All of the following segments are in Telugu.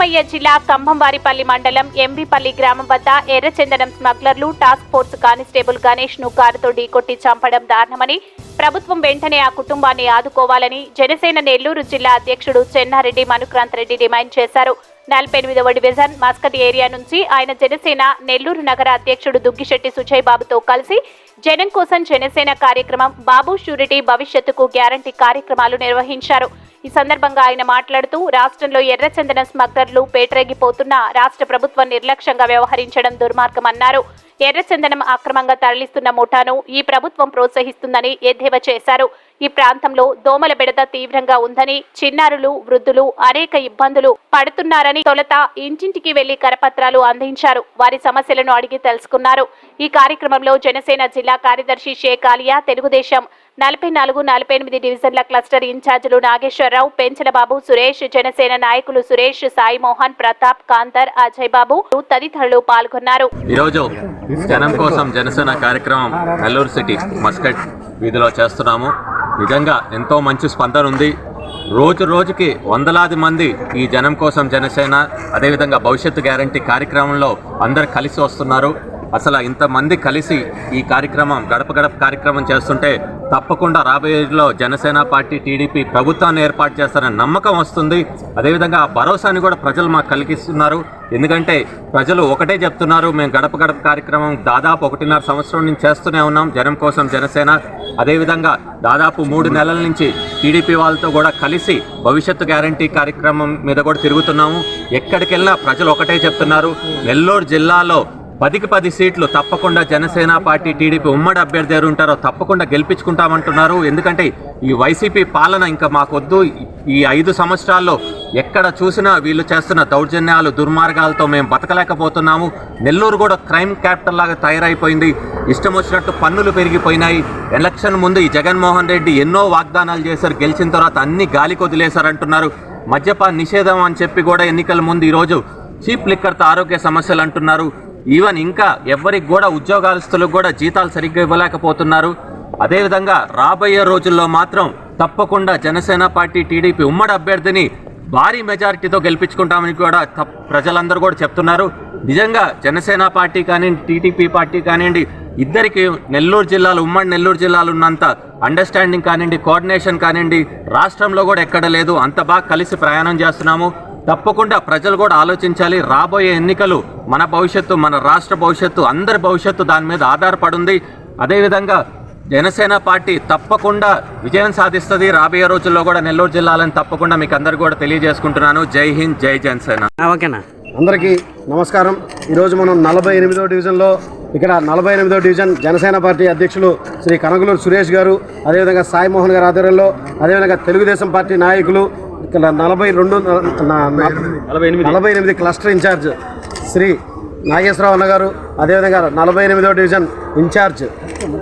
అన్నమయ్య జిల్లా కంభంవారిపల్లి మండలం ఎంబీపల్లి గ్రామం వద్ద ఎర్రచందనం స్మగ్లర్లు టాస్క్ ఫోర్స్ కానిస్టేబుల్ గణేష్ను కారుతో ఢీకొట్టి చంపడం దారుణమని ప్రభుత్వం వెంటనే ఆ కుటుంబాన్ని ఆదుకోవాలని జనసేన నెల్లూరు జిల్లా అధ్యక్షుడు చెన్నారెడ్డి మనుక్రాంత్ రెడ్డి డిమాండ్ చేశారు. నలభై ఎనిమిదవ డివిజన్ మస్కట్ ఏరియా నుంచి ఆయన జనసేన నెల్లూరు నగర అధ్యక్షుడు దుగ్గిశెట్టి సుజయ్ బాబుతో కలిసి జనం కోసం జనసేన కార్యక్రమం బాబు షూరిటీ భవిష్యత్తుకు గ్యారంటీ కార్యక్రమాలు నిర్వహించారు. ఈ సందర్భంగా ఆయన మాట్లాడుతూ రాష్ట్రంలో ఎర్రచందనం స్మగ్లర్లు పేటరేగిపోతున్న రాష్ట్ర ప్రభుత్వం నిర్లక్ష్యంగా వ్యవహరించడం దుర్మార్గమన్నారు. ఎర్రచందనం అక్రమంగా తరలిస్తున్న ముఠాను ఈ ప్రభుత్వం ప్రోత్సహిస్తుందని ఎద్దేవా చేశారు. ఈ ప్రాంతంలో దోమల బెడద తీవ్రంగా ఉందని చిన్నారులు వృద్ధులు అనేక ఇబ్బందులు పడుతున్నారని తొలత ఇంటింటికి వెళ్ళి కరపత్రాలు అందించారు. వారి సమస్యలను అడిగి తెలుసుకున్నారు. ఈ కార్యక్రమంలో జనసేన జిల్లా కార్యదర్శి షేక్ ఆలియా తెలుగుదేశం నలభై నాలుగు నలభై ఎనిమిది డివిజన్ల క్లస్టర్ ఇన్ఛార్జీలు నాగేశ్వరరావు పెంచలబాబు సురేష్ జనసేన నాయకులు సురేష్ సాయి మోహన్ ప్రతాప్ కాంతర్ అజయ్ బాబు తదితరులు పాల్గొన్నారు. ఈరోజు జనం కోసం జనసేన కార్యక్రమం నెల్లూరు సిటీ మస్కట్ వీధిలో చేస్తున్నాము. నిజంగా ఎంతో మంచి స్పందన ఉంది. రోజు రోజుకి వందలాది మంది ఈ జనం కోసం జనసేన అదేవిధంగా భవిష్యత్తు గ్యారంటీ కార్యక్రమంలో అందరు కలిసి వస్తున్నారు. అసలు ఇంతమంది కలిసి ఈ కార్యక్రమం గడప గడప కార్యక్రమం చేస్తుంటే తప్పకుండా రాబోయే రోజుల్లో జనసేన పార్టీ టీడీపీ ప్రభుత్వాన్ని ఏర్పాటు చేస్తారనే నమ్మకం వస్తుంది. అదేవిధంగా ఆ భరోసాని కూడా ప్రజలు మాకు కలిగిస్తున్నారు. ఎందుకంటే ప్రజలు ఒకటే చెప్తున్నారు మేము గడప గడప కార్యక్రమం దాదాపు ఒకటిన్నర సంవత్సరం నుంచి చేస్తూనే ఉన్నాం జనం కోసం జనసేన. అదేవిధంగా దాదాపు మూడు నెలల నుంచి టీడీపీ వాళ్ళతో కూడా కలిసి భవిష్యత్తు గ్యారంటీ కార్యక్రమం మీద కూడా తిరుగుతున్నాము. ఎక్కడికెళ్ళినా ప్రజలు ఒకటే చెప్తున్నారు. నెల్లూరు జిల్లాలో పదికి పది సీట్లు తప్పకుండా జనసేన పార్టీ టీడీపీ ఉమ్మడి అభ్యర్థి ఎవరు ఉంటారో తప్పకుండా గెలిపించుకుంటామంటున్నారు. ఎందుకంటే ఈ వైసీపీ పాలన ఇంకా మాకొద్దు. ఈ ఐదు సంవత్సరాల్లో ఎక్కడ చూసినా వీళ్ళు చేస్తున్న దౌర్జన్యాలు దుర్మార్గాలతో మేము బతకలేకపోతున్నాము. నెల్లూరు కూడా క్రైమ్ క్యాపిటల్ లాగా తయారైపోయింది. ఇష్టం వచ్చినట్టు పన్నులు పెరిగిపోయినాయి. ఎలక్షన్ ముందు ఈ జగన్మోహన్ రెడ్డి ఎన్నో వాగ్దానాలు చేశారు. గెలిచిన తర్వాత అన్ని గాలికి వదిలేశారు అంటున్నారు నిషేధం అని చెప్పి కూడా ఎన్నికల ముందు ఈరోజు చీప్ లిక్కర్తో ఆరోగ్య సమస్యలు అంటున్నారు. ఈవెన్ ఇంకా ఎవరికి కూడా ఉద్యోగస్తులకు కూడా జీతాలు సరిగ్గా ఇవ్వలేకపోతున్నారు. అదేవిధంగా రాబోయే రోజుల్లో మాత్రం తప్పకుండా జనసేన పార్టీ టీడీపీ ఉమ్మడి అభ్యర్థిని భారీ మెజారిటీతో గెలిపించుకుంటామని కూడా తప్- ప్రజలందరూ కూడా చెప్తున్నారు. నిజంగా జనసేన పార్టీ కానివ్వండి టీడీపీ పార్టీ కానివ్వండి ఇద్దరికి నెల్లూరు జిల్లాలో ఉమ్మడి నెల్లూరు జిల్లాలో ఉన్నంత అండర్స్టాండింగ్ కానివ్వండి కోఆర్డినేషన్ కానివ్వండి రాష్ట్రంలో కూడా ఎక్కడ లేదు. అంత బాగా కలిసి ప్రయాణం చేస్తున్నాము. తప్పకుండా ప్రజలు కూడా ఆలోచించాలి. రాబోయే ఎన్నికలు మన భవిష్యత్తు మన రాష్ట్ర భవిష్యత్తు అందరి భవిష్యత్తు దాని మీద ఆధారపడింది. అదేవిధంగా జనసేన పార్టీ తప్పకుండా విజయం సాధిస్తుంది. రాబోయే రోజుల్లో కూడా నెల్లూరు జిల్లాలని తప్పకుండా మీకు అందరు కూడా తెలియజేసుకుంటున్నాను. జై హింద్ జై జనసేన. ఓకేనా? అందరికీ నమస్కారం. ఈరోజు మనం నలభై ఎనిమిదో డివిజన్లో ఇక్కడ నలభై ఎనిమిదో డివిజన్ జనసేన పార్టీ అధ్యక్షులు శ్రీ కనగలూరు సురేష్ గారు అదేవిధంగా సాయి మోహన్ గారి ఆధ్వర్యంలో అదేవిధంగా తెలుగుదేశం పార్టీ నాయకులు ఇక్కడ నలభై రెండు నలభై ఎనిమిది. క్లస్టర్ ఇన్ఛార్జ్ శ్రీ నాగేశ్వరరావు అన్న గారు అదేవిధంగా నలభై ఎనిమిదో డివిజన్ ఇన్ఛార్జ్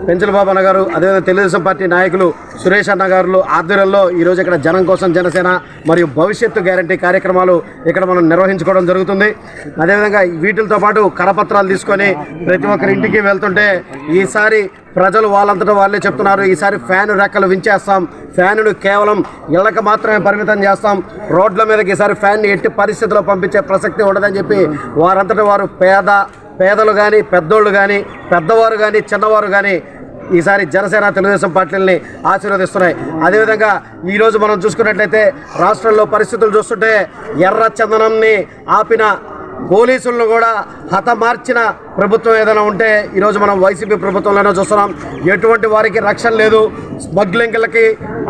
పెంచల బాబు అన్న గారు అదేవిధంగా తెలుగుదేశం పార్టీ నాయకులు సురేష్ అన్న గారు ఆధ్వర్యంలో ఈరోజు ఇక్కడ జనం కోసం జనసేన మరియు భవిష్యత్తు గ్యారంటీ కార్యక్రమాలు ఇక్కడ మనం నిర్వహించుకోవడం జరుగుతుంది. అదేవిధంగా వీటితో పాటు కరపత్రాలు తీసుకొని ప్రతి ఒక్కరి ఇంటికి వెళ్తుంటే ఈసారి ప్రజలు వాళ్ళంతటా వాళ్ళే చెప్తున్నారు. ఈసారి ఫ్యాన్ రెక్కలు వించేస్తాం. ఫ్యాన్ను కేవలం ఇళ్ళకి మాత్రమే పరిమితం చేస్తాం. రోడ్ల మీదకి ఈసారి ఫ్యాన్ని ఎట్టి పరిస్థితిలో పంపించే ప్రసక్తి ఉండదని చెప్పి వారంతటా వారు పేద పేదలు కానీ పెద్దోళ్ళు కానీ పెద్దవారు కానీ చిన్నవారు కానీ ఈసారి జనసేన తెలుగుదేశం పార్టీలని ఆశీర్వదిస్తున్నాయి. అదేవిధంగా ఈరోజు మనం చూసుకున్నట్లయితే రాష్ట్రంలో పరిస్థితులు చూస్తుంటే ఎర్ర చందనంని ఆపిన పోలీసులను కూడా హతమార్చిన ప్రభుత్వం ఏదైనా ఉంటే ఈరోజు మనం వైసీపీ ప్రభుత్వంలోనే చూస్తున్నాం. ఎటువంటి వారికి రక్షణ లేదు. స్మగ్లింగ్లకి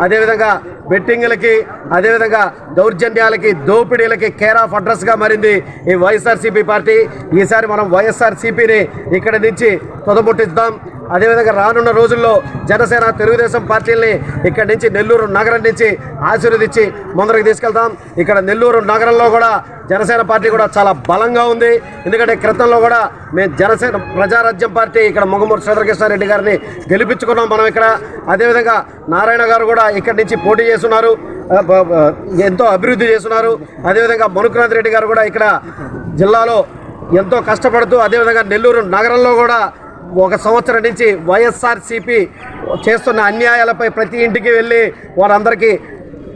అదేవిధంగా బెట్టింగ్లకి అదేవిధంగా దౌర్జన్యాలకి దోపిడీలకి కేర్ ఆఫ్ అడ్రస్గా మారింది ఈ వైఎస్ఆర్సీపీ పార్టీ. ఈసారి మనం వైఎస్ఆర్సీపీని ఇక్కడి నుంచి తొదముట్టిద్దాం అదేవిధంగా రానున్న రోజుల్లో జనసేన తెలుగుదేశం పార్టీల్ని ఇక్కడి నుంచి నెల్లూరు నగరం నుంచి ఆశీర్వదించి ముందరకు తీసుకెళ్తాం. ఇక్కడ నెల్లూరు నగరంలో కూడా జనసేన పార్టీ కూడా చాలా బలంగా ఉంది. ఎందుకంటే క్రితంలో కూడా మేము జనసేన ప్రజారాజ్యం పార్టీ ఇక్కడ మొగమూరు శ్రీధరకృష్ణారెడ్డి గారిని గెలిపించుకున్నాం మనం ఇక్కడ. అదేవిధంగా నారాయణ గారు కూడా ఇక్కడి నుంచి పోటీ చేస్తున్నారు. ఎంతో అభివృద్ధి చేస్తున్నారు. అదేవిధంగా మనుకునాథ్ రెడ్డి గారు కూడా ఇక్కడ జిల్లాలో ఎంతో కష్టపడుతూ అదేవిధంగా నెల్లూరు నగరంలో కూడా ఒక సంవత్సరం నుంచి వైఎస్ఆర్సీపీ చేస్తున్న అన్యాయాలపై ప్రతి ఇంటికి వెళ్ళి వారందరికీ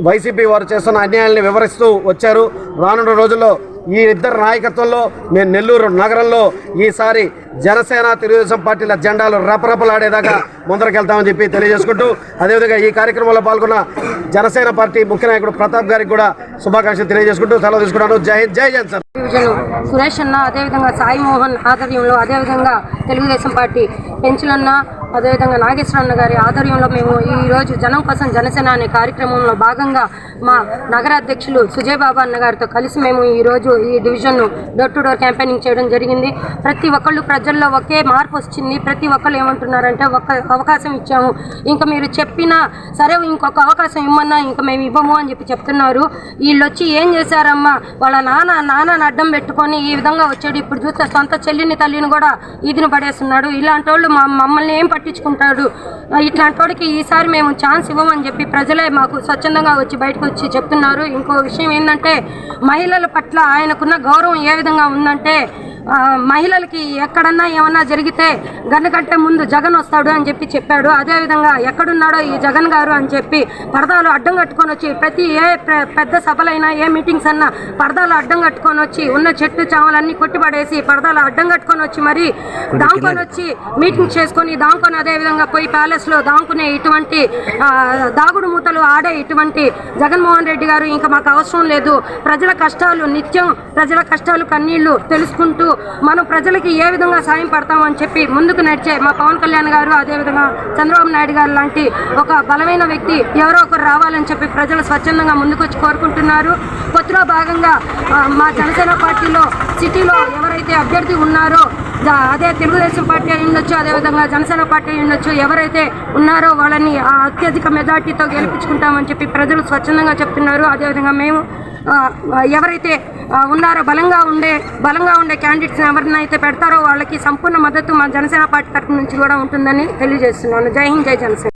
వైసీపీ వారు చేస్తున్న అన్యాయాలని వివరిస్తూ వచ్చారు. రానున్న రోజుల్లో ఈ ఇద్దరు నాయకత్వంలో మేము నెల్లూరు నగరంలో ఈసారి జనసేన తెలుగుదేశం పార్టీల జెండాలు రపరపలాడేదాకా ముందరకెళ్తామని చెప్పి తెలియజేసుకుంటూ అదేవిధంగా ఈ కార్యక్రమంలో పాల్గొన్న జనసేన పార్టీ ముఖ్య నాయకుడు ప్రతాప్ గారికి కూడా శుభాకాంక్షలు తెలియజేసుకుంటూ సెలవు తీసుకుంటాను జై హింద్ జై జన్ సార్ సురేష్ అన్న అదేవిధంగా సాయి మోహన్ ఆధ్వర్యంలో అదేవిధంగా తెలుగుదేశం పార్టీ పెంచులన్న అదేవిధంగా నాగేశ్వర అన్న గారి ఆధ్వర్యంలో మేము ఈరోజు జనం కోసం జనసేన అనే కార్యక్రమంలో భాగంగా మా నగర అధ్యక్షులు సుజయ్ బాబా అన్న గారితో కలిసి మేము ఈ రోజు ఈ డివిజన్ను డోర్ టు డోర్ క్యాంపెయినింగ్ చేయడం జరిగింది. ప్రతి ఒక్కళ్ళు ప్రజల్లో ఒకే మార్పు వచ్చింది. ప్రతి ఒక్కళ్ళు ఏమంటున్నారంటే ఒక్క అవకాశం ఇచ్చాము. ఇంకా మీరు చెప్పినా సరే ఇంకొక అవకాశం ఇమ్మన్నా ఇంకా మేము ఇవ్వము అని చెప్పి చెప్తున్నారు. వీళ్ళు వచ్చి ఏం చేశారమ్మా? వాళ్ళ నాన్న నాన్నని అడ్డం పెట్టుకొని ఈ విధంగా వచ్చాడు. ఇప్పుడు చూస్తే సొంత చెల్లిని తల్లిని కూడా ఈదిన పడేస్తున్నాడు. ఇలాంటి వాళ్ళు మమ్మల్ని ఏం పట్టించుకుంటాడు ఇట్లాంటి వాడికి ఈసారి మేము ఛాన్స్ ఇవ్వమని చెప్పి ప్రజలే మాకు స్వచ్ఛందంగా వచ్చి బయటకు వచ్చి చెప్తున్నారు. ఇంకో విషయం ఏంటంటే మహిళల పట్ల ఆయనకున్న గౌరవం ఏ విధంగా ఉందంటే మహిళలకి ఎక్కడన్నా ఏమన్నా జరిగితే గన్ను కట్టే ముందు జగన్ వస్తాడు అని చెప్పి చెప్పాడు. అదేవిధంగా ఎక్కడున్నాడో ఈ జగన్ గారు అని చెప్పి పరదాలు అడ్డం కట్టుకొని వచ్చి ప్రతి ఏ పెద్ద సభలైనా ఏ మీటింగ్స్ అన్నా పరదాలు అడ్డం కట్టుకొని వచ్చి ఉన్న చెట్టు చావలన్నీ కొట్టిపడేసి పరదాలు అడ్డం కట్టుకొని వచ్చి మరి దాంకొని వచ్చి మీటింగ్ చేసుకొని దాంకొని అదేవిధంగా పోయి ప్యాలెస్లో దాంకునే ఇటువంటి దాగుడు మూతలు ఆడే ఇటువంటి జగన్మోహన్ రెడ్డి గారు ఇంకా మాకు అవసరం లేదు. ప్రజల కష్టాలు నిత్యం ప్రజల కష్టాలు కన్నీళ్ళు తెలుసుకుంటూ మనం ప్రజలకి ఏ విధంగా సాయం పడతామని చెప్పి ముందుకు నడిచే మా పవన్ కళ్యాణ్ గారు అదేవిధంగా చంద్రబాబు నాయుడు గారు లాంటి ఒక బలమైన వ్యక్తి ఎవరో ఒకరు రావాలని చెప్పి ప్రజలు స్వచ్ఛందంగా ముందుకొచ్చి కోరుకుంటున్నారు. కొత్తలో భాగంగా మా జనసేన పార్టీలో సిటీలో ఎవరైతే అభ్యర్థి ఉన్నారో అదే తెలుగుదేశం పార్టీ అయి ఉండొచ్చు అదేవిధంగా జనసేన పార్టీ అయి ఉండొచ్చు ఎవరైతే ఉన్నారో వాళ్ళని ఆ అత్యధిక మెజార్టీతో గెలిపించుకుంటామని చెప్పి ప్రజలు స్వచ్ఛందంగా చెప్తున్నారు. అదేవిధంగా మేము ఎవరైతే ఉన్నారో? బలంగా ఉండే బలంగా ఉండే క్యాండిడేట్స్ ఎవరినైతే పెడతారో వాళ్ళకి సంపూర్ణ మద్దతు మా జనసేన పార్టీ తరఫు నుంచి కూడా ఉంటుందని తెలియజేస్తున్నాను. జై హింద్ జై జనసేన.